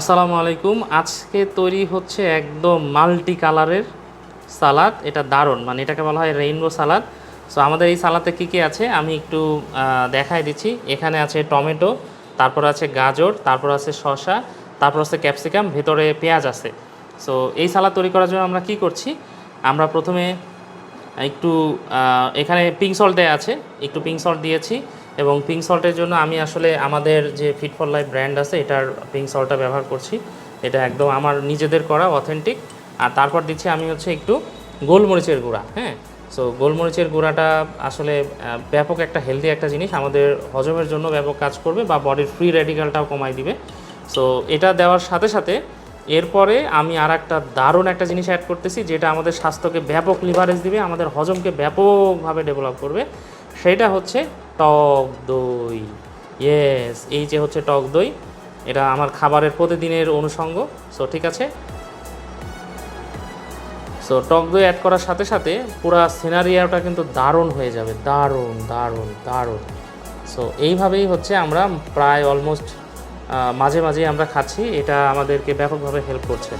আসসালামু আলাইকুম। আজকে তৈরি হচ্ছে একদম মাল্টি কালারের সালাদ। এটা দারুণ মানে এটাকে বলা হয় রেইনবো সালাদ। সো আমাদের এই সালাদে কী কী আছে আমি একটু দেখাই দিচ্ছি। এখানে আছে টমেটো, তারপর আছে গাজর, তারপর আছে শসা, তারপর আছে ক্যাপসিকাম, ভেতরে পেঁয়াজ আছে। সো এই সালাদ তৈরি করার জন্য আমরা কি করছি? আমরা প্রথমে একটু এখানে পিঙ্ক সল্ট আছে, একটু পিঙ্ক সল্ট দিয়েছি এবং পিঙ্ক সল্টের জন্য আমি আসলে আমাদের যে ফিট ফর লাইফ ব্র্যান্ড আছে, এটার পিঙ্ক সল্টটা ব্যবহার করছি। এটা একদম আমার নিজেদের করা অথেন্টিক আর তারপর দিচ্ছি আমি হচ্ছে একটু গোলমরিচের গুঁড়া হ্যাঁ? সো গোলমরিচের গুঁড়াটা আসলে ব্যাপক একটা হেলদি একটা জিনিস। আমাদের হজমের জন্য ব্যাপক কাজ করবে বা বডির ফ্রি রেডিক্যালটাও কমাই দিবে। সো এটা দেওয়ার সাথে সাথে এরপরে আমি আর একটা দারুণ একটা জিনিস অ্যাড করতেছি, যেটা আমাদের স্বাস্থ্যকে ব্যাপক লিভারেজ দিবে, আমাদের হজমকে ব্যাপকভাবে ডেভেলপ করবে। সেটা হচ্ছে টক দই। ইয়েস এই যে হচ্ছে টক দই, এটা আমার খাবারের প্রতিদিনের অনুষঙ্গ। সো ঠিক আছে? সো টক দই অ্যাড করার সাথে সাথে পুরা সিনারিয়াটা কিন্তু দারুণ হয়ে যাবে। দারুণ দারুণ দারুণ। সো এইভাবেই হচ্ছে আমরা প্রায় অলমোস্ট মাঝে মাঝে আমরা খাচ্ছি এটা আমাদেরকে ব্যাপকভাবে হেল্প করছে।